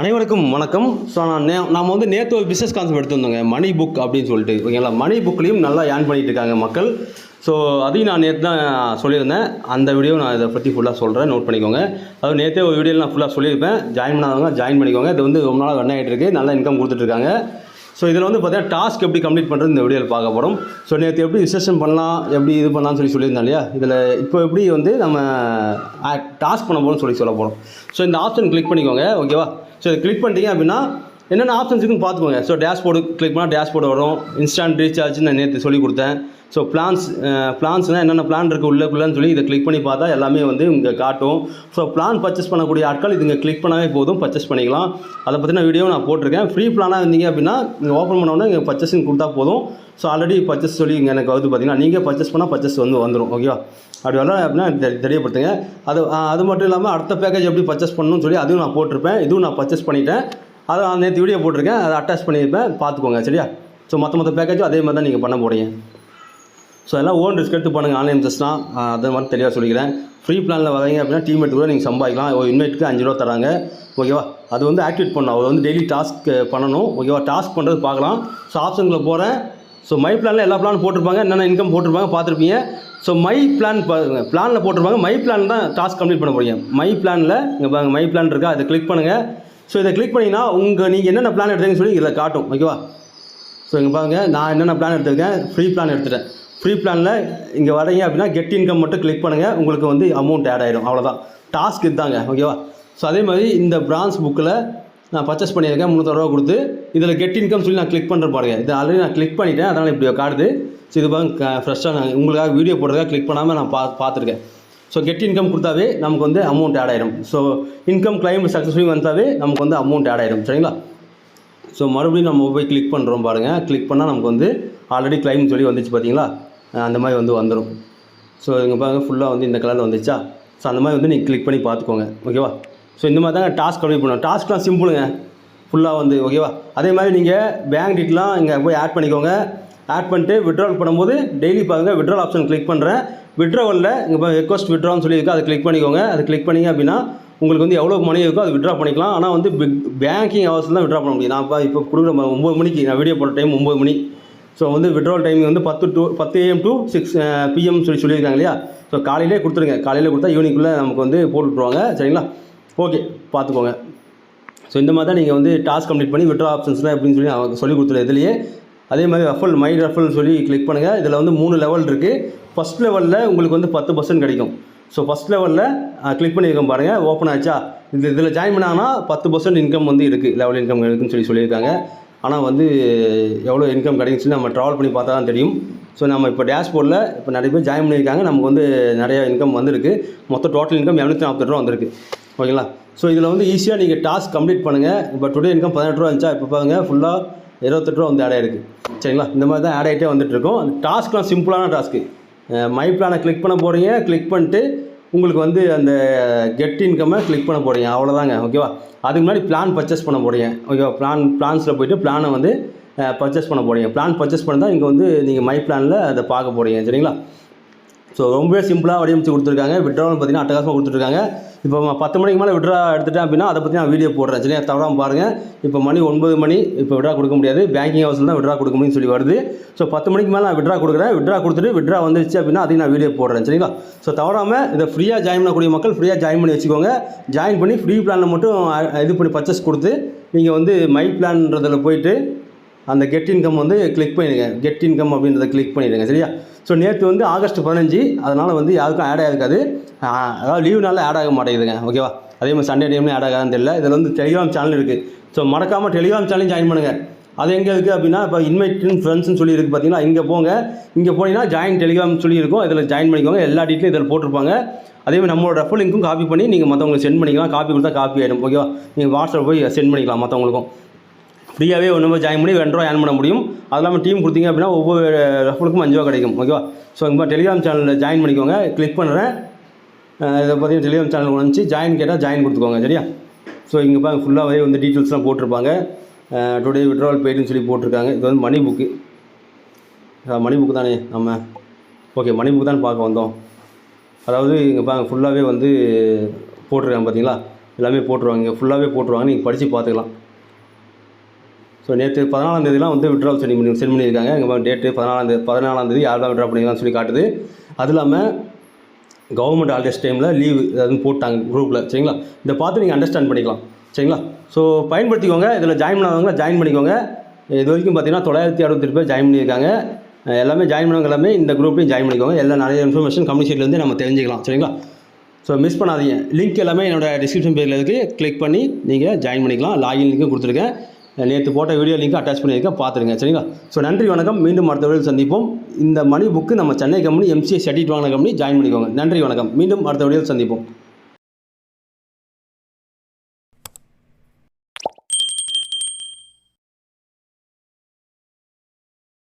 அனைவருக்கும் வணக்கம். ஸோ நான் நே நாம் வந்து நேற்று ஒரு பிஸ்னஸ் கான்செப்ட் எடுத்திருந்தோங்க. மணி புக் அப்படின்னு சொல்லிட்டு. ஓகேங்களா? மணி புக்லேயும் நல்லா ஏர்ன் பண்ணிகிட்டு இருக்காங்க மக்கள். ஸோ அதையும் நான் நேற்று தான் சொல்லியிருந்தேன். அந்த வீடியோ நான் இதை பற்றி ஃபுல்லாக சொல்கிறேன் நோட் பண்ணிக்கோங்க. அது நேற்றே ஒரு வீடியோவில் நான் ஃபுல்லாக சொல்லியிருப்பேன். ஜாயின் பண்ணாதவங்க ஜாயின் பண்ணிக்கோங்க. இது வந்து ரொம்ப நாளாக ரன் ஆகிட்டு நல்லா இன்கம் கொடுத்துட்ருக்காங்க ஸோ இதில் வந்து பார்த்தீங்கன்னா டாஸ்க் எப்படி கம்ப்ளீட் பண்ணுறது இந்த வீடியோவில் பார்க்க போகிறோம் ஸோ நேற்று எப்படி ரிசர்ஷன் பண்ணலாம் எப்படி இது பண்ணலாம்னு சொல்லி சொல்லியிருந்தேன் இல்லையா? இதில் இப்போ எப்படி வந்து நம்ம டாஸ்க் பண்ண போகிறோம்னு சொல்லி சொல்ல போகிறோம் ஸோ இந்த ஆப்ஷன் கிளிக் பண்ணிக்கோங்க. ஓகேவா ஸோ இதை கிளிக் பண்ணிட்டீங்க அப்படின்னா என்னென்ன ஆப்ஷன்ஸ் இருக்குன்னு பார்த்துக்கோங்க. ஸோ டேஷ்போர்டு கிளிக் பண்ணால் டேஷ்போர்டு வரும். இன்ஸ்டன்ட் ரீசார்ஜ் நான் நேற்று சொல்லி கொடுத்தேன். ஸோ பிளான்ஸ் பிளான்ஸ்னால் என்னென்ன பிளான் இருக்குது உள்ளக்குள்ளன்னு சொல்லி இதை கிளிக் பண்ணி பார்த்தா எல்லாமே வந்து இங்கே காட்டும். ஸோ பிளான் பர்ச்சேஸ் பண்ணக்கூடிய ஆட்கள் இது இங்கே கிளிக் பண்ணாவே போதும். பர்ச்சேஸ் பண்ணிக்கலாம். அதை பற்றின வீடியோ நான் போட்டிருக்கேன். ஃப்ரீ பிளானாக இருந்தீங்க அப்படின்னா இங்கே ஓப்பன் பண்ணோன்னா இங்கே பர்ச்சேஸிங் கொடுத்தா போதும். ஸோ ஆல்ரெடி பர்ச்சேஸ் சொல்லி இங்கே எனக்கு வந்து பார்த்தீங்கன்னா நீங்கள் பர்ச்சேஸ் பண்ணால் பர்ச்சேஸ் வந்து வந்துடும் ஓகேவா அப்படி வரலாம் அப்படின்னா தெ தெரியப்படுத்துங்க. அது அது மட்டும் இல்லாமல் அடுத்த பேக்கேஜ் எப்படி பர்ச்சேஸ் பண்ணணும்னு சொல்லி அதுவும் நான் போட்டிருப்பேன். இதுவும் நான் பர்ச்சேஸ் பண்ணிட்டேன். அதை நான் நேற்று வீடியோ போட்டிருக்கேன். அதை அட்டாச் பண்ணியிருப்பேன். பார்த்துக்கோங்க சரியா? ஸோ மற்ற மற்ற பேக்கேஜும் அதே மாதிரி தான் நீங்கள் பண்ண போகிறீங்க ஸோ எல்லாம் ஓன் ரிஸ்க் எடுத்து பண்ணுங்கள் ஆன்லைன் பிஸ்னஸ்னா அதை மாதிரி தெளிவாக சொல்லிக்கிறேன். ஃப்ரீ பிளானில் வரீங்க அப்படின்னா டீமேட் கூட நீங்கள் சம்பாதிக்கலாம். ஒரு இன்வைட்டுக்கு அஞ்சு ரூபா தராங்க. ஓகேவா? அது வந்து ஆக்டிவேட் பண்ணணும். அவர் வந்து டெய்லி டாஸ்க் பண்ணணும். ஓகேவா? டாஸ்க் பண்ணுறது பார்க்கலாம். ஸோ ஆப்ஷன்களை போகிறேன் ஸோ மை பிளானில் எல்லா பிளான் போட்டிருப்பாங்க. என்னென்ன இன்கம் போட்டிருப்பாங்க பார்த்துருப்பீங்க. ஸோ மை பிளான் பாருங்க பிளானில் போட்டிருப்பாங்க. மை பிளான் தான் டாஸ்க் கம்ப்ளீட் பண்ண போகிறீங்க மை பிளானில் இங்கே பாருங்க மை பிளான் இருக்கா? அதை கிளிக் பண்ணுங்கள் ஸோ இதை கிளிக் பண்ணிங்கன்னா உங்கள் நீங்கள் என்னென்ன பிளான் எடுத்தீங்கன்னு சொல்லி இதில் காட்டும். ஓகேவா ஸோ இங்கே பாருங்கள் நான் என்னென்ன பிளான் எடுத்திருக்கேன்? ஃப்ரீ பிளான் எடுத்துட்டேன். ஃப்ரீ பிளானில் இங்கே வரீங்க அப்படின்னா கெட் இன்கம் மட்டும் கிளிக் பண்ணுங்கள் உங்களுக்கு வந்து அமௌண்ட் ஆட் ஆயிடும். அவ்வளோதான் டாஸ்க் இதுதாங்க. ஓகேவா ஸோ அதே மாதிரி இந்த பிரான்ஸ் புக்கில் நான் பர்ச்சேஸ் பண்ணியிருக்கேன் முந்நூற்றூவா கொடுத்து இதில் கெட் இன்கம் சொல்லி நான் கிளிக் பண்ணுற பாருங்க. இது ஆல்ரெடி நான் கிளிக் பண்ணிட்டேன் அதனால் இப்படி காடுது ஸோ இது பாருங்க ஃப்ரெஷ்ஷாக நான் உங்களுக்காக வீடியோ போடுறதுக்காக கிளிக் பண்ணாமல் நான் பா பார்த்துருக்கேன். ஸோ கெட் இன்கம் கொடுத்தாவே நமக்கு வந்து அமௌண்ட் ஆட் ஆயிடும் ஸோ இன்கம் கிளைம் சக்ஸஸ்ஃபுல்லி வந்தாவே நமக்கு வந்து அமௌண்ட் ஆட் ஆயிடும் சரிங்களா? ஸோ மறுபடியும் நம்ம போய் கிளிக் பண்ணுறோம் பாருங்கள் கிளிக் பண்ணால் நமக்கு வந்து ஆல்ரெடி கிளைம் சொல்லி வந்துச்சு பார்த்தீங்களா அந்த மாதிரி வந்து வந்துடும் ஸோ இங்கே பாருங்கள் ஃபுல்லாக வந்து இந்த கலரில் வந்துச்சா? ஸோ அந்த மாதிரி வந்து நீங்கள் கிளிக் பண்ணி பார்த்துக்கோங்க. ஓகேவா ஸோ இந்த மாதிரி தாங்க டாஸ்க் கம்ப்ளீட் பண்ணுவோம் டாஸ்க்லாம் சிம்பிளுங்க ஃபுல்லாக வந்து ஓகேவா அதே மாதிரி நீங்கள் பேங்க் டீட்டெலாம் இங்கே போய் ஆட் பண்ணிக்கோங்க. ஆட் பண்ணிட்டு விட்ரால் பண்ணும்போது டெய்லி பாருங்கள் விட்ரால் ஆப்ஷன் கிளிக் பண்ணுறேன் விட்ராவலில் இங்கே இப்போ ரெக்வஸ்ட் விட்ரான்னு சொல்லியிருக்கு. அதை கிளிக் பண்ணிக்கோங்க. அதை கிளிக் பண்ணீங்க அப்படின்னா உங்களுக்கு வந்து எவ்வளோ மணி இருக்கோ அதை விட்ரா பண்ணிக்கலாம். ஆனால் வந்து பிக் பேங்கிங் ஹவர்ஸில் தான் விட்ரா பண்ண முடியும். நான் இப்போ இப்போ கொடுக்குற ஒம்பது மணிக்கு நான் வீடியோ போடுற டைம் ஒம்பது மணி. ஸோ வந்து விட்ரால் டைமிங் வந்து பத்து டு பத்து ஏஎம் டு சிக்ஸ் பிஎம் சொல்லி சொல்லியிருக்காங்க இல்லையா? ஸோ காலையிலே கொடுத்துருங்க. காலையில் கொடுத்தா ஈவினிங்குள்ளே நமக்கு வந்து போட்டு விட்ருவாங்க சரிங்களா? ஓகே பார்த்துக்கோங்க. ஸோ இந்த மாதிரி தான் நீங்கள் வந்து டாஸ்க் கம்ப்ளீட் பண்ணி விட்ரா ஆப்ஷன்ஸ்லாம் எப்படின்னு சொல்லி அவங்க சொல்லி கொடுத்துரு இதுலேயே அதே மாதிரி ரஃபல் மை ரஃபல்னு சொல்லி கிளிக் பண்ணுங்கள் இதில் வந்து மூணு லெவல் இருக்குது ஃபஸ்ட் லெவலில் உங்களுக்கு வந்து பத்து பர்சன்ட் கிடைக்கும். ஸோ ஃபஸ்ட் லெவலில் கிளிக் பண்ணியிருக்கோம் பாருங்கள் ஓப்பன் ஆச்சா? இது இதில் ஜாயின் பண்ணாங்கன்னா பத்து பர்சன்ட் இன்கம் வந்து இருக்குது லெவல் இன்கம் இருக்குன்னு சொல்லி சொல்லியிருக்காங்க. ஆனால் வந்து எவ்வளோ இன்கம் கிடைக்குன்னு சொல்லி நம்ம ட்ராவல் பண்ணி பார்த்தா தான் தெரியும். ஸோ நம்ம இப்போ டேஷ்போர்டில் இப்போ நிறைய பேர் ஜாயின் பண்ணியிருக்காங்க. நமக்கு வந்து நிறையா இன்கம் வந்திருக்கு. மொத்தம் டோட்டல் இன்கம் இரநூத்தி நாற்பது ரூபா வந்திருக்கு. ஓகேங்களா? ஸோ இதில் வந்து ஈஸியாக நீங்கள் டாஸ்க் கம்ப்ளீட் பண்ணுங்கள் இப்போ டுடே இன்கம் பதினெட்டு ரூபா இருந்துச்சா இப்போ பாருங்க ஃபுல்லாக இருபத்தெட்டு ரூபா வந்து ஆட் ஆயிருக்கு. சரிங்களா? இந்த மாதிரி தான் ஆட் ஆகிட்டே வந்துட்டுருக்கோம் அந்த டாஸ்க்லாம் சிம்பிளான டாஸ்க்கு மை பிளானை கிளிக் பண்ண போகிறீங்க கிளிக் பண்ணிட்டு உங்களுக்கு வந்து அந்த கெட் இன்கம்மை கிளிக் பண்ண போகிறீங்க அவ்வளோதாங்க ஓகேவா? அதுக்கு முன்னாடி பிளான் பர்ச்சேஸ் பண்ண போகிறீங்க ஓகேவா? பிளான் பிளான்ஸில் போயிட்டு பிளானை வந்து பர்ச்சேஸ் பண்ண போகிறீங்க பிளான் பர்ச்சேஸ் பண்ணால் இங்கே வந்து நீங்கள் மை பிளானில் அதை பார்க்க போகிறீங்க சரிங்களா? ஸோ ரொம்பவே சிம்பிளாக வடிவமைச்சு கொடுத்துருக்காங்க. விட்ராவல் பார்த்தீங்கன்னா அட்டகாசமாக கொடுத்துருக்காங்க. இப்போ பத்து மணிக்கு மேலே விட்ரா எடுத்துட்டேன் அப்படின்னா அதை பற்றி நான் வீடியோ போடுறேன். சரியா? தவறாமல் பாருங்கள் இப்போ மணி ஒன்பது மணி இப்போ விட்ரா கொடுக்க முடியாது. பேங்கிங் ஹவுஸில் தான் விட்ரா கொடுக்க முடியும்னு சொல்லி வருது. ஸோ பத்து மணிக்கு மேலே நான் விட்ரா கொடுக்குறேன். விட்ரா கொடுத்துட்டு விட்ரா வந்துருச்சு அப்படின்னா அதையும் நான் வீடியோ போடுறேன். சரிங்களா? ஸோ தவறாமல் இதை ஃப்ரீயாக ஜாயின் பண்ணக்கூடிய மக்கள் ஃப்ரீயாக ஜாயின் பண்ணி வச்சுக்கோங்க. ஜாயின் பண்ணி ஃப்ரீ பிளானில் மட்டும் இது பண்ணி பர்ச்சேஸ் கொடுத்து நீங்கள் வந்து மை பிளான்றதில் போயிட்டு அந்த கெட் இன்கம் வந்து கிளிக் பண்ணிடுங்க. கெட் இன்கம் அப்படின்றத கிளிக் பண்ணிடுங்க. சரியா? ஸோ நேற்று வந்து ஆகஸ்ட் பதினஞ்சு அதனால் வந்து யாருக்கும் ஆட் ஆகிருக்காது அதாவது லீவுனால ஆட் ஆக மாட்டேங்குதுங்க. ஓகேவா அதே மாதிரி சண்டே டைம்லேயும் ஆட் ஆகாதுன்னு தெரியல. இதில் வந்து டெலிகிராம் சேனல் இருக்குது ஸோ மறக்காமல் டெலிகிராம் சேனலையும் ஜாயின் பண்ணுங்கள் அது எங்கே இருக்குது அப்படின்னா இப்போ இன்வைட்டின் ஃப்ரெண்ட்ஸ்னு சொல்லி இருக்குது பார்த்தீங்கன்னா இங்கே போங்க. இங்கே போனீங்கன்னா ஜாயின் டெலிகிராம் சொல்லி இருக்கும் இதில் ஜாயின் பண்ணிக்கோங்க. எல்லா டீட்டெயிலும் இதில் போட்டிருப்பாங்க. அதே மாதிரி நம்மளோட ரெஃபர் லிங்க்கும் காப்பி பண்ணி நீங்கள் மற்றவங்களுக்கு சென்ட் பண்ணிக்கலாம். காப்பி கொடுத்தா காப்பி ஆகிடும் ஓகேவா நீங்கள் வாட்ஸ்அப் போய் சென்ட் பண்ணிக்கலாம் மற்றவங்களுக்கும் ஃப்ரீயாகவே ஒன்று ஜாயின் பண்ணி ரெண்டு ரூபா ஏர்ன் பண்ண முடியும். அது இல்லாமல் டீம் கொடுத்தீங்க அப்படின்னா ஒவ்வொரு ரெஃபருக்கும் அஞ்சு ரூபா கிடைக்கும். ஓகேவா ஸோ இங்கே டெலிகிராம் சேனலில் ஜாயின் பண்ணிக்கோங்க. கிளிக் பண்ணுறேன் இதை பார்த்தீங்கன்னா டெலிகிராம் சேனல் வந்துச்சு ஜாயின் கேட்டால் ஜாயின் கொடுத்துக்கோங்க. சரியா? ஸோ இங்கே பாருங்க ஃபுல்லாகவே வந்து டீட்டெயில்ஸ்லாம் போட்டிருப்பாங்க. டுடே விட்ராவல் பெய்டுன்னு சொல்லி போட்டிருக்காங்க. இது வந்து மணி புக்கு மணி புக்கு தானே நம்ம? ஓகே மணி புக்கு தான் பார்க்க வந்தோம். அதாவது இங்கே பாருங்க ஃபுல்லாகவே வந்து போட்டிருக்காங்க பார்த்தீங்களா எல்லாமே போட்டுருவாங்க. ஃபுல்லாகவே போட்டுருவாங்க. நீங்கள் படித்து பார்த்துக்கலாம். ஸோ நேற்று பதினாலாம் தேதிலாம் வந்து விட்ரால் சென்ட் பண்ணி சென்ட் பண்ணியிருக்காங்க இங்கே டேட்டு பதினாலாம் தேதி பதினாலாம் தேதி யாரெல்லாம் விட்ரா பண்ணியிருக்காங்கன்னு சொல்லி காட்டுது. அது இல்லாமல் கவர்மெண்ட் ஹாலிடேஸ் டைமில் லீவு எதாவது போட்டாங்க குரூப்பில் சரிங்களா? இதை பார்த்து நீங்கள் அண்டர்ஸ்டாண்ட் பண்ணிக்கலாம். சரிங்களா? ஸோ பயன்படுத்திக்கோங்க. இதில் ஜாயின் பண்ணாதவங்க ஜாயின் பண்ணிக்கோங்க. இது வரைக்கும் பார்த்தீங்கன்னா தொள்ளாயிரத்தி அறுபத்தெட்டு பேர் ஜாயின் பண்ணியிருக்காங்க. எல்லாமே ஜாயின் பண்ணவங்க எல்லாமே இந்த குரூப்லையும் ஜாயின் பண்ணிக்கோங்க. எல்லா நிறைய இன்ஃபர்மேஷன் கம்யூனிஷேட்லேருந்து நம்ம தெரிஞ்சுக்கலாம். சரிங்களா? ஸோ மிஸ் பண்ணாதீங்க. லிங்க் எல்லாமே என்னோட டிஸ்கிரிப்ஷன் பேரில் இருக்குது கிளிக் பண்ணி நீங்கள் ஜாயின் பண்ணிக்கலாம். லாகின் லிங்க்கும் கொடுத்துருக்கேன். நேற்று போட்ட வீடியோ லிங்க் அட்டாச் பண்ணியிருக்கேன். பார்த்துருங்க சரிங்களா? ஸோ நன்றி வணக்கம். மீண்டும் அடுத்த வீடியோ சந்திப்போம். இந்த மணி புக்கு நம்ம சென்னை கம்பெனி எம்சிஏ சர்டிஃபிகேட் வாங்கின கம்பெனி ஜாயின் பண்ணிக்கோங்க. நன்றி வணக்கம். மீண்டும் அடுத்த வீடியோ சந்திப்போம்.